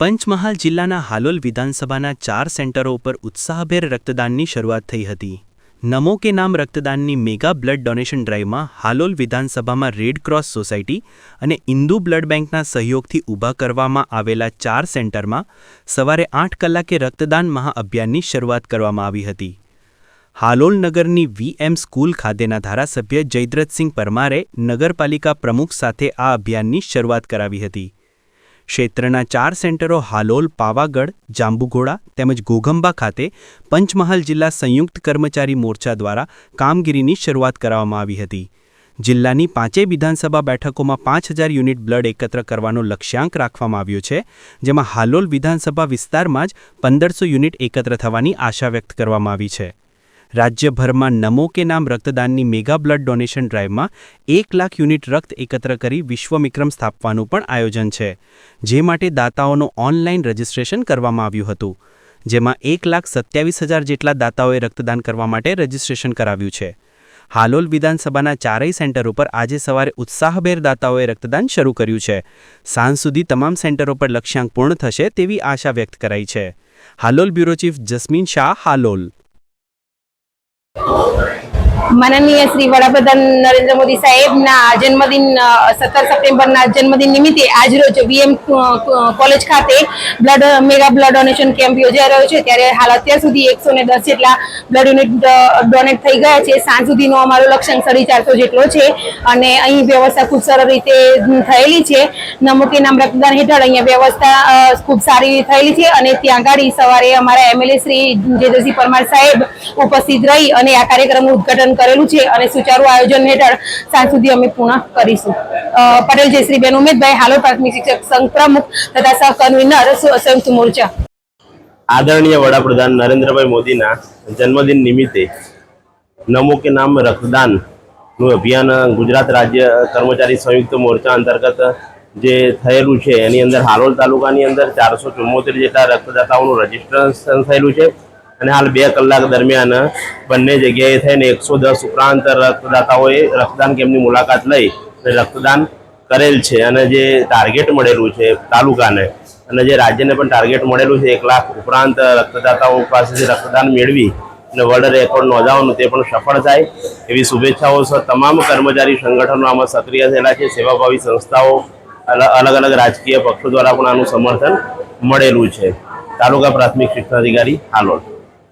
પંચમહાલ જિલ્લાના હાલોલ વિધાનસભાના ચાર સેન્ટરો ઉપર ઉત્સાહભેર રક્તદાનની શરૂઆત થઈ હતી. નમો કે નામ રક્તદાનની મેગા બ્લડ ડોનેશન ડ્રાઈવમાં હાલોલ વિધાનસભામાં રેડ ક્રોસ સોસાયટી અને ઇન્દુ બ્લડ બેંકના સહયોગથી ઊભા કરવામાં આવેલા ચાર સેન્ટરમાં સવારે આઠ કલાકે રક્તદાન મહાઅભિયાનની શરૂઆત કરવામાં આવી હતી. હાલોલ નગરની વીએમ સ્કૂલ ખાતેના ધારાસભ્ય જયદ્રથસિંહ પરમારે નગરપાલિકા પ્રમુખ સાથે આ અભિયાનની શરૂઆત કરાવી હતી. ક્ષેત્રના ચાર સેન્ટરો હાલોલ, પાવાગઢ, જાંબુઘોડા તેમજ ગોગંબા ખાતે પંચમહાલ જિલ્લા સંયુક્ત કર્મચારી મોરચા દ્વારા કામગીરીની શરૂઆત કરવામાં આવી હતી. જિલ્લાની પાંચેય વિધાનસભા બેઠકોમાં પાંચ હજાર યુનિટ બ્લડ એકત્ર કરવાનો લક્ષ્યાંક રાખવામાં આવ્યો છે, જેમાં હાલોલ વિધાનસભા વિસ્તારમાં જ પંદરસો યુનિટ એકત્ર થવાની આશા વ્યક્ત કરવામાં આવી છે. રાજ્યભરમાં નમો કે નામ રક્તદાનની મેગા બ્લડ ડોનેશન ડ્રાઈવમાં એક લાખ યુનિટ રક્ત એકત્ર કરી વિશ્વવિક્રમ સ્થાપવાનું પણ આયોજન છે, જે માટે દાતાઓનું ઓનલાઈન રજિસ્ટ્રેશન કરવામાં આવ્યું હતું, જેમાં એક લાખ સત્યાવીસ હજાર જેટલા દાતાઓએ રક્તદાન કરવા માટે રજિસ્ટ્રેશન કરાવ્યું છે. હાલોલ વિધાનસભાના ચારેય સેન્ટર ઉપર આજે સવારે ઉત્સાહભેર દાતાઓએ રક્તદાન શરૂ કર્યું છે. સાંજ સુધી તમામ સેન્ટરો પર લક્ષ્યાંક પૂર્ણ થશે તેવી આશા વ્યક્ત કરાઈ છે. Halol bureau chief Jasmin Shah, Halol. માનનીય શ્રી વડાપ્રધાન નરેન્દ્ર મોદી સાહેબના જન્મદિન સત્તર સપ્ટેમ્બરના જન્મદિન નિમિત્તે આજરોજ વીએમ કોલેજ ખાતે blood, mega blood donation camp યોજાઈ રહ્યો છે. ત્યારે હાલ અત્યાર સુધી એકસો ને દસ જેટલા બ્લડ યુનિટ ડોનેટ થઈ ગયા છે. સાંજ સુધીનો અમારો લક્ષ્યાંક સાડી ચારસો જેટલો છે અને અહીં વ્યવસ્થા ખૂબ સરળ રીતે થયેલી છે. નમુકી નામ રક્તદાન હેઠળ અહીંયા વ્યવસ્થા ખૂબ સારી થયેલી છે અને ત્યાં ગાડી સવારે અમારા એમએલએ શ્રી જેદરસિંહ પરમાર સાહેબ ઉપસ્થિત રહી અને આ કાર્યક્રમનું ઉદ્ઘાટન કરેલું છે અને સુચારુ આયોજન હેઠળ સાંજ સુધી અમે પૂર્ણ કરીશું. પટેલ જયશ્રીબેન ઉમેદભાઈ હાલો પ્રાથમિક શિક્ષક સંઘ પ્રમુખ તથા સહ કન્વીનર સંયુક્ત મોરચા. આદરણીય વડાપ્રધાન નરેન્દ્રભાઈ મોદીના જન્મદિન નિમિત્તે નમો કે નામ રક્તદાનનું અભિયાન ગુજરાત રાજ્ય કર્મચારી સંયુક્ત મોરચા અંતર્ગત જે થયેલું છે, એની અંદર હાલોલ તાલુકાની અંદર ચારસો ચુમ્મોતેર જેટલા રક્તદાતાઓનું રજીસ્ટ્રેશન થયેલું છે. અને હાલ બે કલાક દરમિયાન બંને જગ્યાએ થઈને એકસો દસ ઉપરાંત રક્તદાતાઓએ રક્તદાન કેમ્પની મુલાકાત લઈ રક્તદાન કરેલ છે. અને જે ટાર્ગેટ મળેલું છે તાલુકાને અને જે રાજ્યને પણ ટાર્ગેટ મળેલું છે, એક લાખ ઉપરાંત રક્તદાતાઓ પાસેથી રક્તદાન મેળવી અને વર્લ્ડ રેકોર્ડ નોંધાવવાનું તે પણ સફળ થાય. એવી શુભેચ્છાઓ સહ તમામ કર્મચારી સંગઠનો આમાં સક્રિય થયેલા છે. સેવાભાવી સંસ્થાઓ, અલ- અલગ અલગ રાજકીય પક્ષો દ્વારા પણ આનું સમર્થન મળેલું છે. તાલુકા પ્રાથમિક શિક્ષણાધિકારી હાલોલ.